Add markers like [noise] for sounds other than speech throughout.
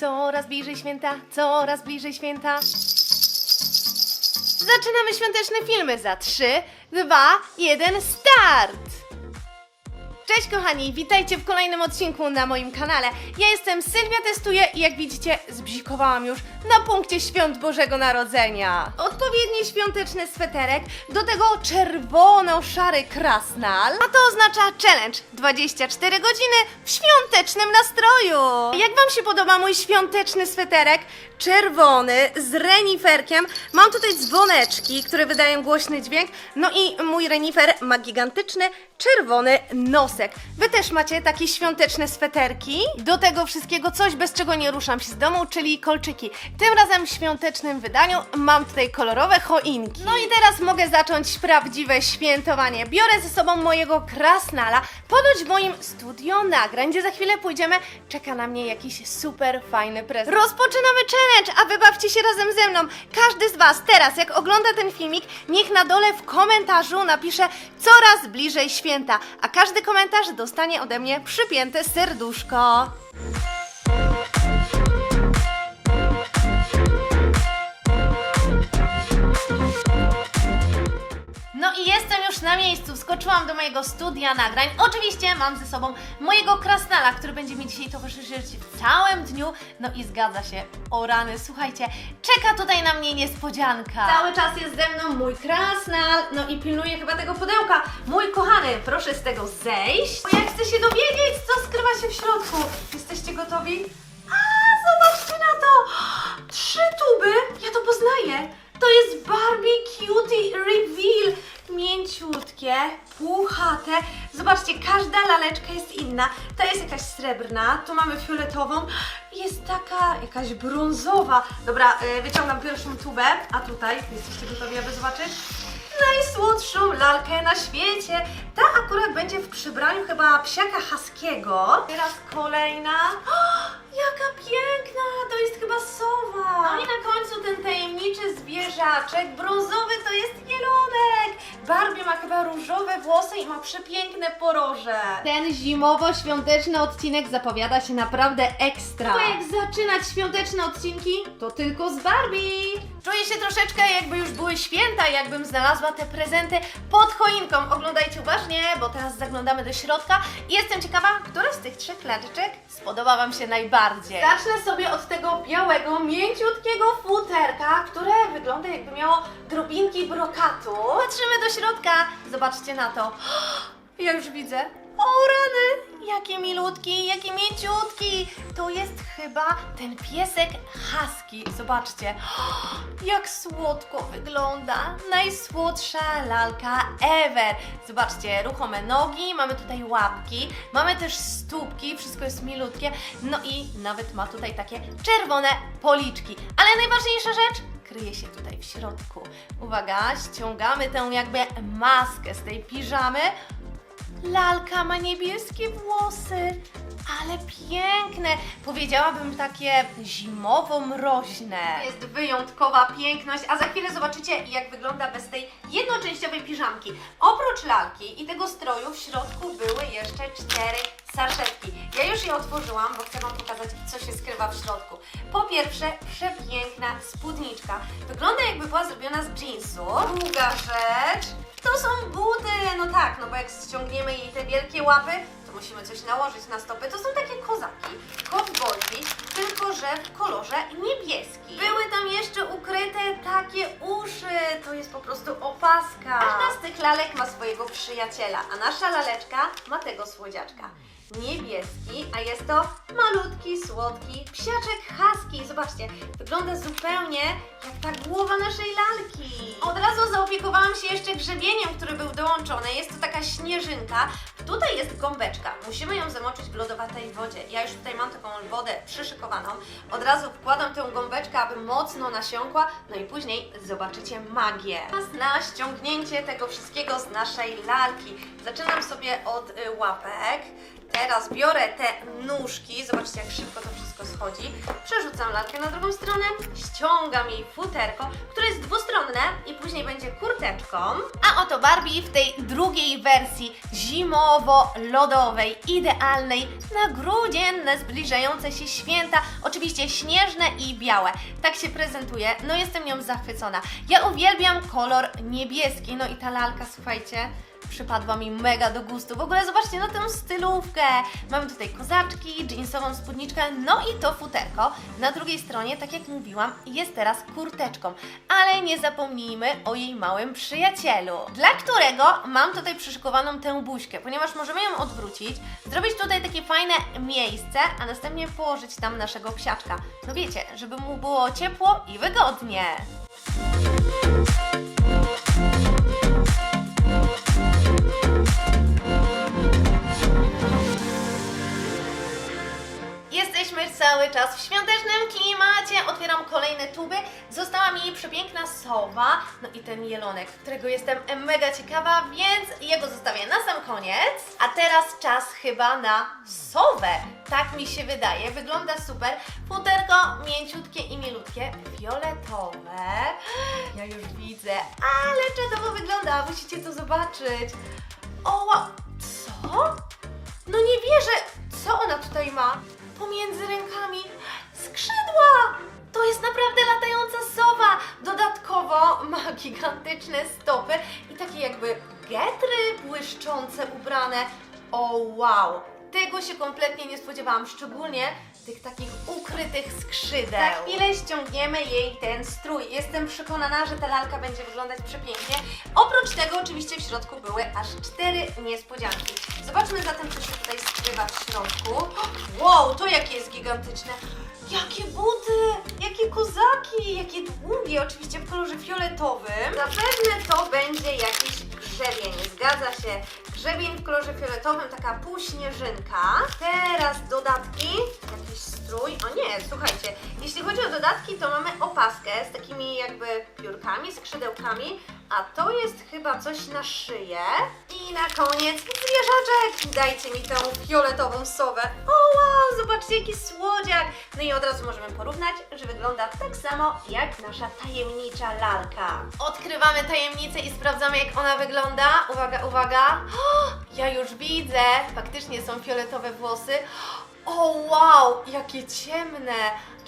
Coraz bliżej święta, coraz bliżej święta. Zaczynamy świąteczne filmy za 3, 2, 1, start! Cześć kochani, witajcie w kolejnym odcinku na moim kanale. Ja jestem Sylwia Testuję i jak widzicie zbzikowałam już na punkcie świąt Bożego Narodzenia. Odpowiedni świąteczny sweterek, do tego czerwono-szary krasnal, a to oznacza challenge 24 godziny w świątecznym nastroju. Jak wam się podoba mój świąteczny sweterek? Czerwony z reniferkiem. Mam tutaj dzwoneczki, które wydają głośny dźwięk. No i mój renifer ma gigantyczny czerwony nosek. Wy też macie takie świąteczne sweterki. Do tego wszystkiego coś, bez czego nie ruszam się z domu, czyli kolczyki. Tym razem w świątecznym wydaniu mam tutaj kolorowe choinki. No i teraz mogę zacząć prawdziwe świętowanie. Biorę ze sobą mojego krasnala. Ponoć w moim studio nagrań, gdzie za chwilę pójdziemy, czeka na mnie jakiś super fajny prezent. Rozpoczynamy challenge, a wybawcie się razem ze mną. Każdy z Was teraz, jak ogląda ten filmik, niech na dole w komentarzu napisze coraz bliżej święta, a każdy komentarz dostanie ode mnie przypięte serduszko. No i jestem już na miejscu, wskoczyłam do mojego studia nagrań. Oczywiście mam ze sobą mojego krasnala, który będzie mi dzisiaj towarzyszyć w całym dniu. No i zgadza się, o rany, słuchajcie, czeka tutaj na mnie niespodzianka. Cały czas jest ze mną mój krasnal, no i pilnuje chyba tego pudełka. Mój kochany, proszę z tego zejść, bo ja chcę się dowiedzieć, co skrywa się w środku. Jesteście gotowi? A, zobaczcie na to! Trzy tuby, ja to poznaję. To jest Barbie Cutie Reveal. Mięciutkie, puchate. Zobaczcie, każda laleczka jest inna. Ta jest jakaś srebrna, tu mamy fioletową. Jest taka jakaś brązowa. Dobra, y, wyciągam pierwszą tubę. A tutaj, jesteście gotowi, aby zobaczyć? Najsłodszą lalkę na świecie. Ta akurat będzie w przybraniu chyba psiaka haskiego. Teraz kolejna. O, [gasps] jaka piękna! To jest chyba sowa. No i na końcu ten zwierzaczek. Brązowy to jest jelonek. Barbie ma chyba różowe włosy i ma przepiękne poroże. Ten zimowo-świąteczny odcinek zapowiada się naprawdę ekstra. Bo jak zaczynać świąteczne odcinki, to tylko z Barbie. Czuję się troszeczkę jakby już były święta, jakbym znalazła te prezenty pod choinką. Oglądajcie uważnie, bo teraz zaglądamy do środka i jestem ciekawa, która z tych trzech laleczek spodoba Wam się najbardziej. Zacznę sobie od tego białego, mięciutkiego futerka, które wygląda jakby miało drobinki brokatu. Patrzymy do środka, zobaczcie na to. [gasps] Ja już widzę. O rany! Jakie milutki, jakie mięciutki! To jest chyba ten piesek husky. Zobaczcie. [gasps] Jak słodko wygląda. Najsłodsza lalka ever. Zobaczcie, ruchome nogi, mamy tutaj łapki, mamy też stópki, wszystko jest milutkie. No i nawet ma tutaj takie czerwone policzki. Ale najważniejsza rzecz, kryje się tutaj w środku. Uwaga, ściągamy tę jakby maskę z tej piżamy. Lalka ma niebieskie włosy, ale piękne. Powiedziałabym takie zimowo-mroźne. Jest wyjątkowa piękność, a za chwilę zobaczycie, jak wygląda bez tej jednoczęściowej piżamki. Oprócz lalki i tego stroju w środku były jeszcze cztery saszetki. Ja już je otworzyłam, bo chcę Wam pokazać, co się skrywa w środku. Po pierwsze, przepiękna spódniczka. Wygląda jakby była zrobiona z jeansu. Druga rzecz, to są buty. No tak, no bo jak ściągniemy jej te wielkie łapy, to musimy coś nałożyć na stopy. To są takie kozaki, kowbojki, tylko że w kolorze niebieskim. Były tam jeszcze ukryte takie uszy. To jest po prostu opaska. Każda z tych lalek ma swojego przyjaciela, a nasza laleczka ma tego słodziaczka niebieski, a jest to malutki, słodki psiaczek husky. Zobaczcie, wygląda zupełnie jak ta głowa naszej lalki. Od razu zaopiekowałam się jeszcze grzebieniem, który był dołączony. Jest to taka śnieżynka. Tutaj jest gąbeczka. Musimy ją zamoczyć w lodowatej wodzie. Ja już tutaj mam taką wodę przyszykowaną. Od razu wkładam tę gąbeczkę, aby mocno nasiąkła. No i później zobaczycie magię. Czas na ściągnięcie tego wszystkiego z naszej lalki. Zaczynam sobie od y, łapek. Teraz biorę te nóżki. Zobaczcie, jak szybko to wszystko schodzi. Przerzucam lalkę na drugą stronę, ściągam jej futerko, które jest dwustronne i później będzie kurteczką. A oto Barbie w tej drugiej wersji zimowo-lodowej, idealnej na grudzienne, zbliżające się święta, oczywiście śnieżne i białe. Tak się prezentuje, no jestem nią zachwycona. Ja uwielbiam kolor niebieski, no i ta lalka, słuchajcie, przypadła mi mega do gustu. W ogóle zobaczcie na tę stylówkę. Mamy tutaj kozaczki, jeansową spódniczkę, no i to futerko. Na drugiej stronie, tak jak mówiłam, jest teraz kurteczką. Ale nie zapomnijmy o jej małym przyjacielu, dla którego mam tutaj przyszykowaną tę buźkę, ponieważ możemy ją odwrócić, zrobić tutaj takie fajne miejsce, a następnie położyć tam naszego psiaczka. No wiecie, żeby mu było ciepło i wygodnie. Jesteśmy cały czas w świątecznym klimacie. Otwieram kolejne tuby. Została mi przepiękna sowa, no i ten jelonek, którego jestem mega ciekawa, więc jego zostawię na sam koniec. A teraz czas chyba na sowę. Tak mi się wydaje. Wygląda super. Futerko mięciutkie i milutkie, fioletowe. Ja już widzę, ale czadowo wygląda. Musicie to zobaczyć. O, co? No nie wierzę, co ona tutaj ma? Pomiędzy rękami skrzydła! To jest naprawdę latająca sowa! Dodatkowo ma gigantyczne stopy i takie jakby getry błyszczące ubrane. O wow! Tego się kompletnie nie spodziewałam, szczególnie tych takich ukrytych skrzydeł. Za chwilę ściągniemy jej ten strój. Jestem przekonana, że ta lalka będzie wyglądać przepięknie. Oprócz tego oczywiście w środku były aż cztery niespodzianki. Zobaczmy zatem, co się tutaj skrywa w środku. Wow, to jakie jest gigantyczne. Jakie buty, jakie kozaki, jakie długie, oczywiście w kolorze fioletowym. Zapewne to będzie jakiś grzebień, zgadza się. Grzebień w kolorze fioletowym, taka półśnieżynka. Teraz dodatki, jakiś strój. O nie, słuchajcie, jeśli chodzi o dodatki, to mamy opaskę z takimi jakby piórkami, skrzydełkami, a to jest chyba coś na szyję. I na koniec zwierzaczek. Dajcie mi tę fioletową sowę. O wow, zobaczcie jaki słodziak. No i od razu możemy porównać, że wygląda tak samo jak nasza tajemnicza lalka. Odkrywamy tajemnicę i sprawdzamy jak ona wygląda. Uwaga, uwaga. O, [gasps] ja już widzę. Faktycznie są fioletowe włosy. O wow, jakie ciemne,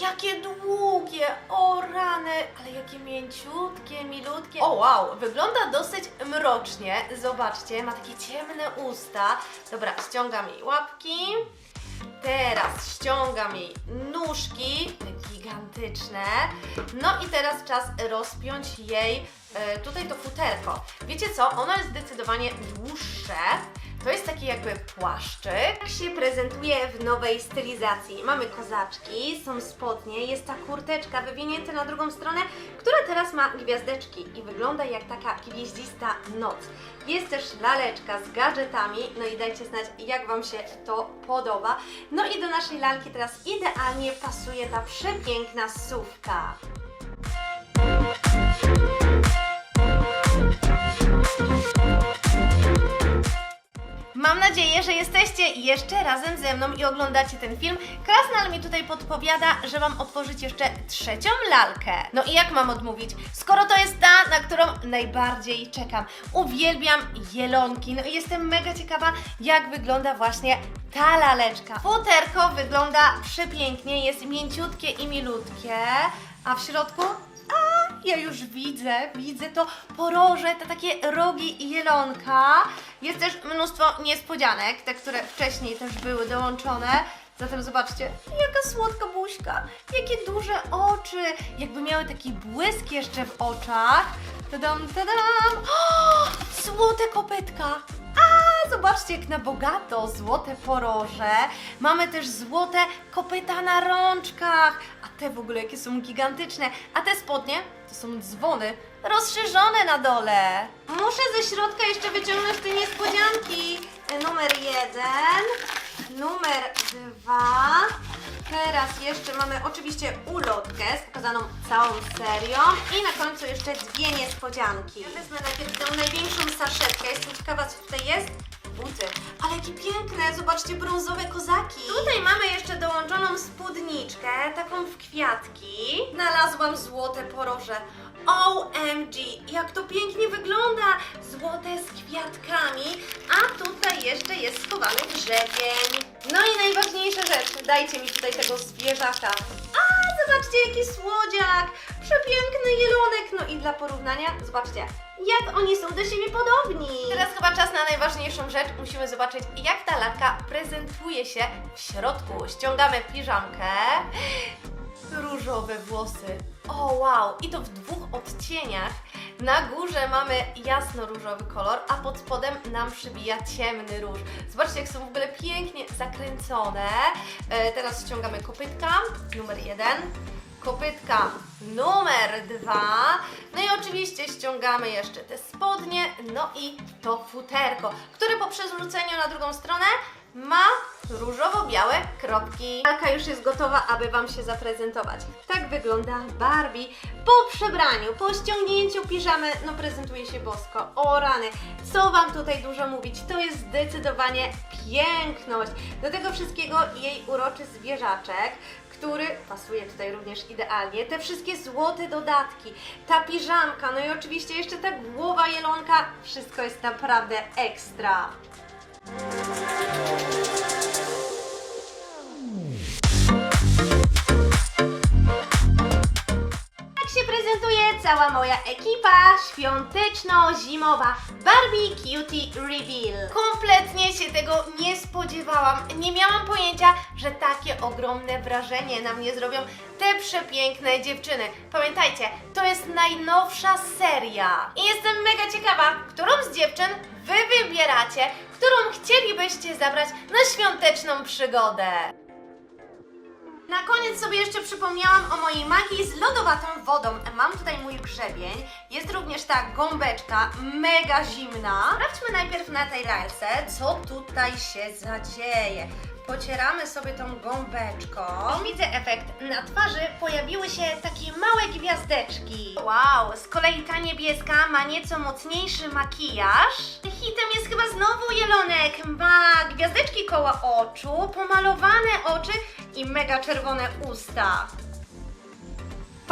jakie długie, o rany, ale jakie mięciutkie, milutkie. O wow, wygląda dosyć mrocznie, zobaczcie, ma takie ciemne usta. Dobra, ściągam jej łapki. Teraz ściągam jej nóżki, gigantyczne. No i teraz czas rozpiąć jej e, tutaj to futerko. Wiecie co? Ono jest zdecydowanie dłuższe. To jest taki jakby płaszczyk. Jak się prezentuje w nowej stylizacji? Mamy kozaczki, są spodnie, jest ta kurteczka wywinięta na drugą stronę, która teraz ma gwiazdeczki i wygląda jak taka gwieździsta noc. Jest też laleczka z gadżetami, no i dajcie znać, jak Wam się to podoba. No i do naszej lalki teraz idealnie pasuje ta przepiękna sówka. Mam nadzieję, że jesteście jeszcze razem ze mną i oglądacie ten film. Krasnal mi tutaj podpowiada, że mam otworzyć jeszcze trzecią lalkę. No i jak mam odmówić, skoro to jest ta, na którą najbardziej czekam. Uwielbiam jelonki, no i jestem mega ciekawa, jak wygląda właśnie ta laleczka. Futerko wygląda przepięknie, jest mięciutkie i milutkie, a w środku a, ja już widzę, widzę to poroże, te takie rogi jelonka. Jest też mnóstwo niespodzianek, te, które wcześniej też były dołączone. Zatem zobaczcie, jaka słodka buźka, jakie duże oczy, jakby miały taki błysk jeszcze w oczach. Tadam, tadam! O, złote kopytka! Zobaczcie, jak na bogato, złote poroże. Mamy też złote kopyta na rączkach. A te w ogóle jakie są gigantyczne. A te spodnie to są dzwony rozszerzone na dole. Muszę ze środka jeszcze wyciągnąć te niespodzianki. Numer jeden, numer dwa. Teraz jeszcze mamy oczywiście ulotkę z pokazaną całą serią i na końcu jeszcze dwie niespodzianki. Wezmę najpierw tę największą saszetkę. Jestem ciekawa, co tutaj jest. Buty. Ale jakie piękne, zobaczcie, brązowe kozaki. Tutaj mamy jeszcze dołączoną spódniczkę, taką w kwiatki. Znalazłam złote poroże. OMG, jak to pięknie wygląda! Złote z kwiatkami, a tutaj jeszcze jest schowany grzebień. No i najważniejsza rzecz, dajcie mi tutaj tego zwierzaka. Zobaczcie jaki słodziak! Przepiękny jelonek! No i dla porównania, zobaczcie, jak oni są do siebie podobni. Teraz chyba czas na najważniejszą rzecz. Musimy zobaczyć, jak ta latka prezentuje się w środku. Ściągamy piżamkę. Różowe włosy. O wow! I to w dwóch odcieniach. Na górze mamy jasno-różowy kolor, a pod spodem nam przybija ciemny róż. Zobaczcie, jak są w ogóle pięknie zakręcone. E, teraz ściągamy kopytka, numer jeden. Kopytka numer dwa. No i oczywiście ściągamy jeszcze te spodnie, no i to futerko, które po przezrzuceniu na drugą stronę ma różowo-białe kropki. Lalka już jest gotowa, aby Wam się zaprezentować. Tak wygląda Barbie po przebraniu, po ściągnięciu piżamy, no prezentuje się bosko. O rany, co Wam tutaj dużo mówić, to jest zdecydowanie piękność. Do tego wszystkiego jej uroczy zwierzaczek, który pasuje tutaj również idealnie. Te wszystkie złote dodatki, ta piżamka, no i oczywiście jeszcze ta głowa jelonka, wszystko jest naprawdę ekstra. Prezentuje cała moja ekipa świąteczno-zimowa Barbie Cutie Reveal. Kompletnie się tego nie spodziewałam. Nie miałam pojęcia, że takie ogromne wrażenie na mnie zrobią te przepiękne dziewczyny. Pamiętajcie, to jest najnowsza seria. I jestem mega ciekawa, którą z dziewczyn Wy wybieracie, którą chcielibyście zabrać na świąteczną przygodę. Na koniec sobie jeszcze przypomniałam o mojej magii z lodowatą wodą. Mam tutaj mój grzebień, jest również ta gąbeczka, mega zimna. Sprawdźmy najpierw na tej lalce, co tutaj się zadzieje. Pocieramy sobie tą gąbeczką. Widzę efekt. Na twarzy pojawiły się takie małe gwiazdeczki. Wow, z kolei ta niebieska ma nieco mocniejszy makijaż. Hitem jest chyba znowu jelonek. Ma gwiazdeczki koło oczu, pomalowane oczy i mega czerwone usta.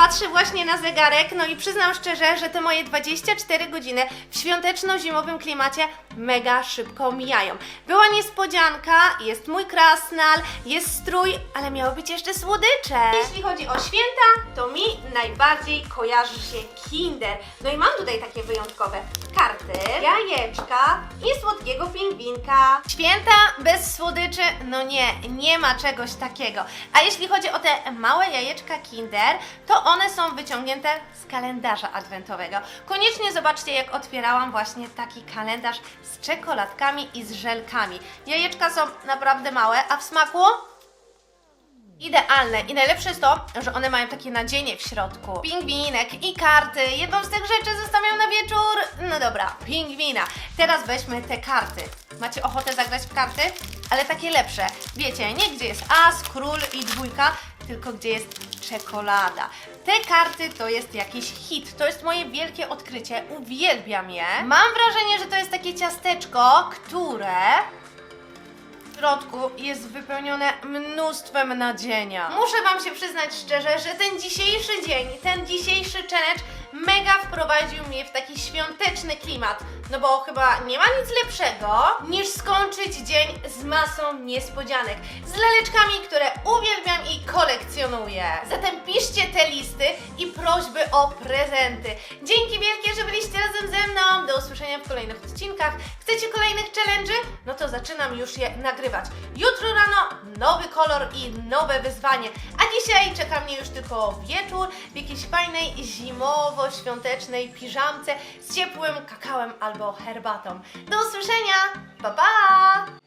Patrzę właśnie na zegarek, no i przyznam szczerze, że te moje 24 godziny w świąteczno-zimowym klimacie mega szybko mijają. Była niespodzianka, jest mój krasnal, jest strój, ale miały być jeszcze słodycze. Jeśli chodzi o święta, to mi najbardziej kojarzy się Kinder. No i mam tutaj takie wyjątkowe karty, jajeczka i słodkiego pingwinka. Święta bez słodyczy? No nie, nie ma czegoś takiego. A jeśli chodzi o te małe jajeczka Kinder, to one są wyciągnięte z kalendarza adwentowego. Koniecznie zobaczcie, jak otwierałam właśnie taki kalendarz z czekoladkami i z żelkami. Jajeczka są naprawdę małe, a w smaku Idealne i najlepsze jest to, że one mają takie nadzienie w środku. Pingwinek i karty. Jedną z tych rzeczy zostawiam na wieczór. No dobra, pingwina. Teraz weźmy te karty. Macie ochotę zagrać w karty? Ale takie lepsze. Wiecie, nie gdzie jest as, król i dwójka, tylko gdzie jest czekolada. Te karty to jest jakiś hit. To jest moje wielkie odkrycie. Uwielbiam je. Mam wrażenie, że to jest takie ciasteczko, które w środku jest wypełnione mnóstwem nadzienia. Muszę Wam się przyznać szczerze, że ten dzisiejszy dzień, ten dzisiejszy challenge mega wprowadził mnie w taki świąteczny klimat. No bo chyba nie ma nic lepszego niż skończyć dzień z masą niespodzianek. Z laleczkami, które uwielbiam i kolekcjonuję. Zatem piszcie te listy i prośby o prezenty. Dzięki wielkie, że byliście razem ze mną. Do usłyszenia w kolejnych odcinkach. Chcecie kolejnych challenge'y? No to zaczynam już je nagrywać. Jutro rano nowy kolor i nowe wyzwanie. A dzisiaj czeka mnie już tylko wieczór w jakiejś fajnej zimowo-świątecznej piżamce z ciepłym kakałem albo herbatą. Do usłyszenia! Pa pa!